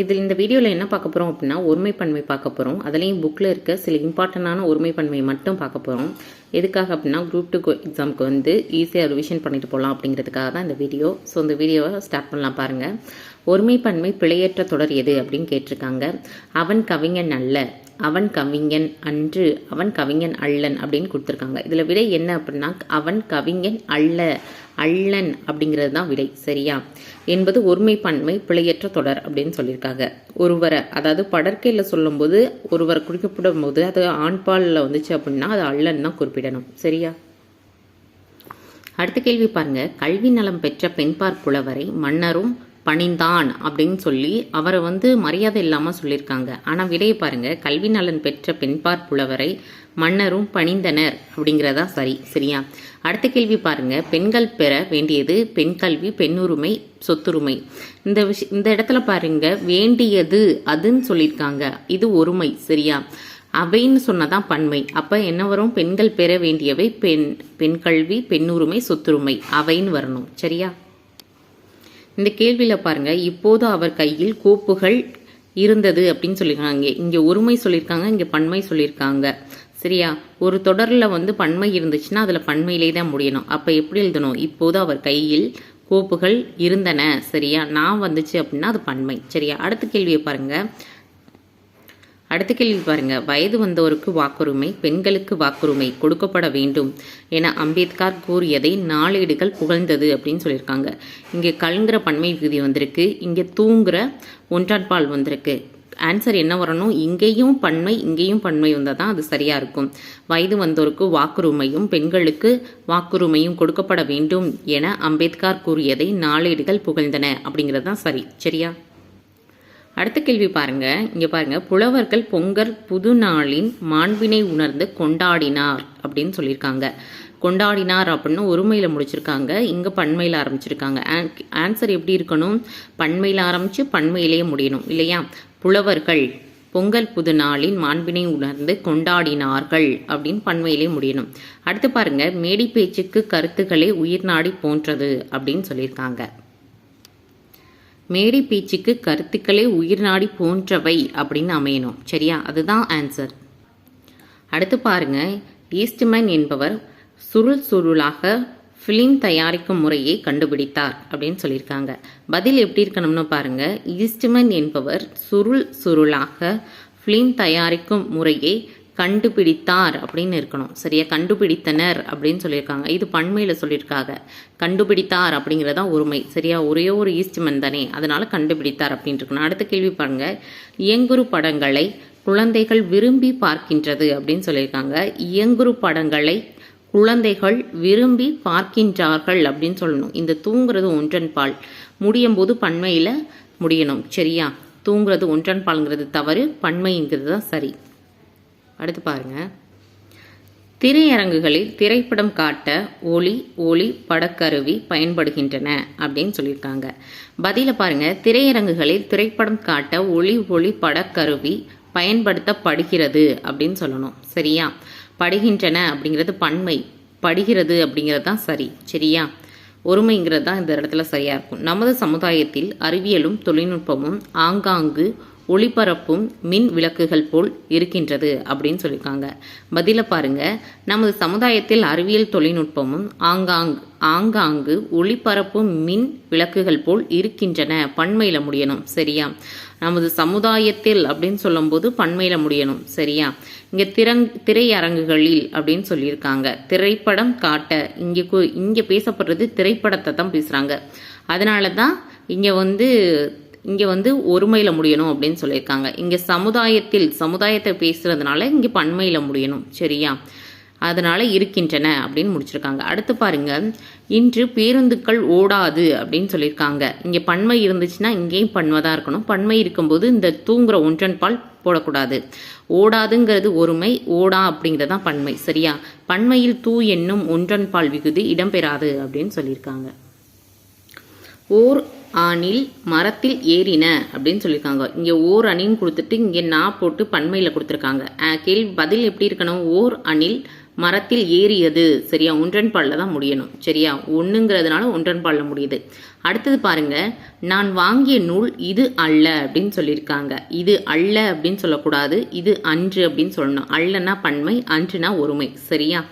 இதில் இந்த வீடியோவில் என்ன பார்க்க போகிறோம் அப்படின்னா ஒருமைப்பன்மை பார்க்க போகிறோம் அதுலேயும் புக்கில் இருக்க சில இம்பார்ட்டண்டான ஒருமைப்பன்மையை மட்டும் பார்க்க போகிறோம் எதுக்காக அப்படின்னா குரூப் டூ எக்ஸாமுக்கு வந்து ஈஸியாக ரிவிஷன் பண்ணிட்டு போகலாம் அப்படிங்கிறதுக்காக தான் இந்த வீடியோ. ஸோ இந்த வீடியோவை ஸ்டார்ட் பண்ணலாம் பாருங்கள் ஒருமைப்பன்மை பிழையற்ற தொடர் எது அப்படின்னு கேட்டிருக்காங்க. அவன் கவிஞன் அல்ல அவன் கவிஞன் அன்று அவன் கவிஞன் அல்லன் அப்படின்னு கொடுத்துருக்காங்க. இதில் விட என்ன அப்படின்னா அவன் கவிஞன் அல்ல அல்லன் அப்படிங்கிறது தான் விடை சரியா? என்பது ஒருமை பன்மை பிழையற்ற தொடர் அப்படின்னு சொல்லியிருக்காங்க. ஒருவரை அதாவது படற்கையில் சொல்லும்போது ஒருவரை குறிக்கப்படும் போது அது ஆண்பாலில் வந்துச்சு அப்படின்னா அது அள்ளன் தான் குறிப்பிடணும் சரியா? அடுத்த கேள்வி பாருங்க. கல்வி நலம் பெற்ற பெண்பார் புலவரை மன்னரும் பணிந்தான் அப்படின்னு சொல்லி அவரை வந்து மரியாதை இல்லாமல் சொல்லியிருக்காங்க. ஆனால் விடையை பாருங்க. கல்வி நலன் பெற்ற பெண்பார் புலவரை மன்னரும் பணிந்தனர். அப்படிங்கிறதா சரி சரியா? அடுத்த கேள்வி பாருங்க. பெண்கள் பெற வேண்டியது பெண் கல்வி பெண்ணுரிமை சொத்துரிமை. இந்த விஷ இந்த இடத்துல பாருங்க. வேண்டியது அதுன்னு சொல்லியிருக்காங்க. இது ஒருமை சரியா? அவைன்னு சொன்னதான் பன்மை. அப்ப என்ன வரும்? பெண்கள் பெற வேண்டியவை பெண் பெண் கல்வி பெண்ணுரிமை சொத்துரிமை. அவைன்னு வரணும் சரியா? இந்த கேள்வியில பாருங்க. இப்போது அவர் கையில் கோப்புகள் இருந்தது அப்படின்னு சொல்லியிருக்காங்க. இங்கே ஒருமை சொல்லியிருக்காங்க இங்கே பன்மை சொல்லியிருக்காங்க. சரியா? ஒரு தொடரில் வந்து பன்மை இருந்துச்சுன்னா அதில் பன்மையிலே தான் முடியணும். அப்போ எப்படி எழுதணும்? இப்போது அவர் கையில் கோப்புகள் இருந்தன. சரியா? நான் வந்துச்சு அப்படின்னா அது பன்மை. சரியா? அடுத்த கேள்வியை பாருங்கள் அடுத்த கேள்வி பாருங்க. வயது வந்தோருக்கு வாக்குரிமை பெண்களுக்கு வாக்குரிமை கொடுக்கப்பட வேண்டும் என அம்பேத்கர் கூறியதை நாளேடுகள் புகழ்ந்தது அப்படின்னு சொல்லியிருக்காங்க. இங்கே கல்ங்கிற பன்மை விகுதி வந்திருக்கு. இங்கே தூங்குற ஒன்றாட்பால் வந்திருக்கு. ஆன்சர் என்ன வரணும்? இங்கேயும் பன்மை இங்கேயும் பன்மை வந்தால் தான் அது சரியாக இருக்கும். வயது வந்தோருக்கு வாக்குரிமையும் பெண்களுக்கு வாக்குரிமையும் கொடுக்கப்பட வேண்டும் என அம்பேத்கர் கூறியதை நாளேடுகள் புகழ்ந்தன அப்படிங்கிறது தான் சரி. சரியா? அடுத்த கேள்வி பாருங்க. இங்க பாருங்க. புலவர்கள் பொங்கல் புது நாளின் மாண்பினை உணர்ந்து கொண்டாடினார் அப்படின்னு சொல்லியிருக்காங்க. கொண்டாடினார் அப்படின்னு ஒருமையில் முடிச்சிருக்காங்க. இங்கே பண்மையில் ஆரம்பிச்சிருக்காங்க. ஆன்சர் எப்படி இருக்கணும்? பண்மையில் ஆரம்பித்து பன்மையிலேயே முடியணும். இல்லையா? புலவர்கள் பொங்கல் புது நாளின் மாண்பினை உணர்ந்து கொண்டாடினார்கள் அப்படின்னு பன்மையிலே முடியணும். அடுத்து பாருங்க மேடி பேச்சுக்கு கருத்துக்களே உயிர் நாடி போன்றது அப்படின்னு சொல்லியிருக்காங்க. மேடை பேச்சுக்கு கருத்துக்களே உயிர் நாடி போன்றவை அப்படின்னு அமையணும். சரியா? அதுதான் ஆன்சர் அடுத்து பாருங்க ஈஸ்ட்மேன் என்பவர் சுருள் சுருளாக ஃபிலிம் தயாரிக்கும் முறையை கண்டுபிடித்தார் அப்படின்னு சொல்லியிருக்காங்க. பதில் எப்படி இருக்கணும்னு பாருங்கள் ஈஸ்ட்மன் என்பவர் சுருள் சுருளாக ஃபிலிம் தயாரிக்கும் முறையை கண்டுபிடித்தார் அப்படின்னு இருக்கணும். சரியா? கண்டுபிடித்தனர் அப்படின்னு சொல்லியிருக்காங்க. இது பண்மையில் சொல்லியிருக்காங்க. கண்டுபிடித்தார் அப்படிங்கிறதா ஒருமை சரியா? ஒரே ஒரு ஈஸ்ட்மன் தானே. அதனால கண்டுபிடித்தார் அப்படின்னு இருக்கணும். அடுத்த கேள்வி பாருங்க. இயங்குரு படங்களை குழந்தைகள் விரும்பி பார்க்கின்றது அப்படின்னு சொல்லியிருக்காங்க. இயங்குரு படங்களை குழந்தைகள் விரும்பி பார்க்கின்றார்கள் அப்படின்னு சொல்லணும். இந்த தூங்குறது ஒன்றன் பால். முடியும் போது பன்மையில் முடியணும். சரியா? தூங்குறது ஒன்றன் பால்ங்கிறது தவறு பன்மைங்கிறது தான் சரி. அடுத்து பாருங்க. திரையரங்குகளில் திரைப்படம் காட்ட ஒளி ஒளி படக்கருவி பயன்படுகின்றன அப்படின்னு சொல்லியிருக்காங்க. பதில பாருங்க. திரையரங்குகளில் திரைப்படம் காட்ட ஒளி ஒளி படக்கருவி பயன்படுத்தப்படுகிறது அப்படின்னு சொல்லணும். சரியா? படுகின்றன அப்படிங்கிறது பன்மை. படுகிறது அப்படிங்கிறது தான் சரி சரியா? ஒருமைங்கிறது தான் இந்த இடத்துல சரியாக இருக்கும். நமது சமுதாயத்தில் அறிவியலும் தொழில்நுட்பமும் ஆங்காங்கு ஒளிபரப்பும் மின் விளக்குகள் போல் இருக்கின்றது அப்படின்னு சொல்லியிருக்காங்க. பதில பாருங்க. நமது சமுதாயத்தில் அறிவியல் தொழில்நுட்பமும் ஆங்காங் ஆங்காங்கு ஒளிபரப்பும் மின் விளக்குகள் போல் இருக்கின்றன பண்மையில் முடியணும் சரியா? நமது சமுதாயத்தில் அப்படின்னு சொல்லும்போது பண்மையில முடியணும் சரியா? இங்க திறங் திரையரங்குகளில் அப்படின்னு சொல்லியிருக்காங்க. திரைப்படம் காட்ட இங்க இங்க பேசப்படுறது திரைப்படத்தை தான் பேசுறாங்க. அதனால தான் இங்க வந்து இங்கே வந்து ஒருமையில் முடியணும் அப்படின்னு சொல்லியிருக்காங்க. இங்கே சமுதாயத்தில் சமுதாயத்தை பேசுறதுனால இங்கே பன்மையில் முடியணும் சரியா? அதனால இருக்கின்றன அப்படின்னு முடிச்சிருக்காங்க. அடுத்து பாருங்க இன்று பேருந்துக்கள் ஓடாது அப்படின்னு சொல்லியிருக்காங்க. இங்கே பன்மை இருந்துச்சுன்னா இங்கேயும் பன்மை தான் இருக்கணும். பன்மை இருக்கும்போது இந்த தூங்குற ஒன்றன் பால் போடக்கூடாது. ஓடாதுங்கிறது ஒருமை ஓடா அப்படிங்கிறதான் பன்மை. சரியா? பன்மையில் தூ என்னும் ஒன்றன் பால் விகுதி இடம்பெறாது அப்படின்னு சொல்லியிருக்காங்க. ஓர் ஆணில் மரத்தில் ஏறின அப்படின்னு சொல்லியிருக்காங்க. இங்கே ஓர் அணின்னு கொடுத்துட்டு இங்கே நா போட்டு பன்மையில் கொடுத்துருக்காங்க. கேள்வி பதில் எப்படி இருக்கணும்? ஓர் அணில் மரத்தில் ஏறியது. சரியா? ஒன்றன் பாலில் தான் முடியணும். சரியா? ஒன்றுங்கிறதுனால ஒன்றன் பாலில் முடியுது. அடுத்தது பாருங்க. நான் வாங்கிய நூல் இது அல்ல அப்படின்னு சொல்லியிருக்காங்க. இது அல்ல அப்படின்னு சொல்லக்கூடாது. இது அன்று அப்படின்னு சொல்லணும். அல்லனா பன்மை அன்றுனா ஒருமை. சரியா?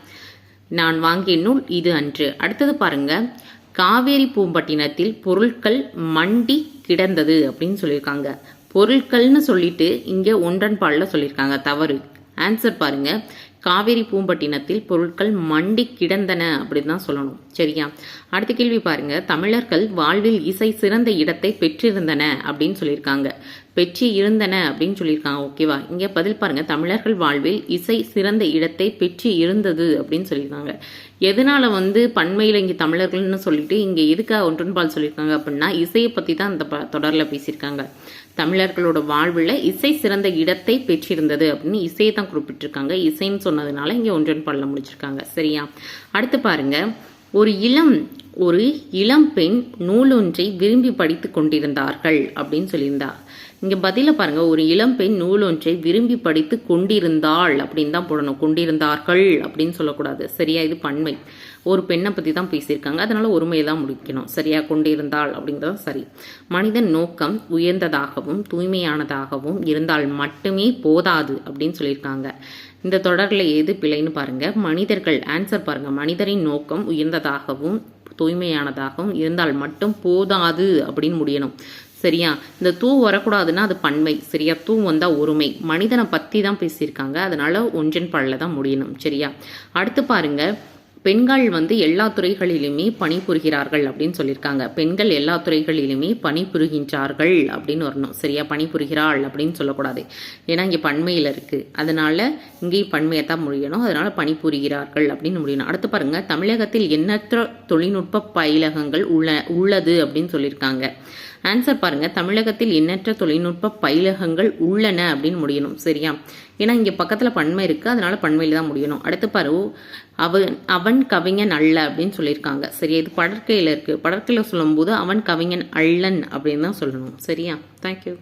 நான் வாங்கிய நூல் இது அன்று. அடுத்தது பாருங்க. காவேரி பூம்பட்டினத்தில் பொருட்கள் மண்டி கிடந்தது அப்படின்னு சொல்லியிருக்காங்க. பொருட்கள்னு சொல்லிட்டு இங்கே ஒன்றன் பாலில் சொல்லியிருக்காங்க. தவறு. ஆன்சர் பாருங்க. காவேரி பூம்பட்டினத்தில் பொருட்கள் மண்டி கிடந்தன அப்படின்னு தான் சொல்லணும். சரியா? அடுத்த கேள்வி பாருங்க. தமிழர்கள் வாழ்வில் இசை சிறந்த இடத்தை பெற்றிருந்தன அப்படின்னு சொல்லியிருக்காங்க. பெற்று இருந்தன அப்படின்னு சொல்லியிருக்காங்க ஓகேவா இங்கே பதில் பாருங்கள் தமிழர்கள் வாழ்வில் இசை சிறந்த இடத்தை பெற்று இருந்தது அப்படின்னு சொல்லியிருக்காங்க. எதனால் வந்து பண்மையில் இங்கே தமிழர்கள்னு சொல்லிட்டு இங்கே எதுக்காக ஒன்றுன்பால் சொல்லியிருக்காங்க அப்படின்னா இசையை பற்றி தான் அந்த ப- பேசியிருக்காங்க. தமிழர்களோட வாழ்வில் இசை சிறந்த இடத்தை பெற்றிருந்தது அப்படின்னு இசையை தான் குறிப்பிட்டிருக்காங்க. இசைன்னு சொன்னதுனால இங்கே ஒன்றன் முடிச்சிருக்காங்க. சரியா? அடுத்து பாருங்க. ஒரு இளம் ஒரு இளம் பெண் நூலொன்றை விரும்பி படித்து கொண்டிருந்தார்கள் அப்படின்னு சொல்லியிருந்தா. இங்க பதில பாருங்க. ஒரு இளம் பெண் நூலொன்றை விரும்பி படித்து கொண்டிருந்தாள் அப்படின்னு தான் போடணும். கொண்டிருந்தார்கள் அப்படின்னு சொல்லக்கூடாது. சரியா? இது பன்மை. ஒரு பெண்ணை பத்தி தான் பேசியிருக்காங்க. அதனால ஒருமையை தான் முடிக்கணும். சரியா? கொண்டிருந்தாள் அப்படிங்கிறது சரி. மனிதன் நோக்கம் உயர்ந்ததாகவும் தூய்மையானதாகவும் இருந்தால் மட்டுமே போதாது அப்படின்னு சொல்லியிருக்காங்க. இந்த தொடரில் எது பிழைன்னு பாருங்கள் மனிதர்கள் ஆன்சர் பாருங்கள் மனிதரின் நோக்கம் உயர்ந்ததாகவும் தூய்மையானதாகவும் இருந்தால் மட்டும் போதாது அப்படின்னு முடியணும். சரியா? இந்த தூ வரக்கூடாதுன்னா அது பன்மை. சரியா? தூ வந்தால் ஒருமை. மனிதனை பற்றி தான் பேசியிருக்காங்க. அதனால் ஒன்றின் பல்ல தான் முடியணும். சரியா? அடுத்து பாருங்கள் பெண்கள் வந்து எல்லா துறைகளிலுமே பணிபுரிகிறார்கள் அப்படின்னு சொல்லியிருக்காங்க. பெண்கள் எல்லா துறைகளிலுமே பணிபுரிகின்றார்கள் அப்படின்னு வரணும். சரியா பணிபுரிகிறாள் அப்படின்னு சொல்லக்கூடாது. ஏன்னா இங்கே பன்மையில் இருக்குது அதனால இங்கேயும் பன்மையை தான் முடியணும். அதனால பணிபுரிகிறார்கள் அப்படின்னு முடியணும். அடுத்து பாருங்க தமிழகத்தில் எண்ணற்ற தொழில்நுட்ப பயிலகங்கள் உள்ள உள்ளது அப்படின்னு சொல்லியிருக்காங்க. ஆன்சர் பாருங்க. தமிழகத்தில் எண்ணற்ற தொழில்நுட்ப பயிலகங்கள் உள்ளன அப்படின்னு முடியணும். சரியா? ஏன்னா இங்கே பக்கத்தில் பன்மை இருக்குது அதனால பன்மையில் தான் முடியணும். அடுத்து பாரு. அவன் அவன் கவிஞன் அல்ல அப்படின்னு சொல்லியிருக்காங்க. சரியா? இது படற்கையில் இருக்குது படற்கையில் சொல்லும்போது அவன் கவிஞன் அல்லன் அப்படின்னு தான் சொல்லணும். சரியா? தேங்க்யூ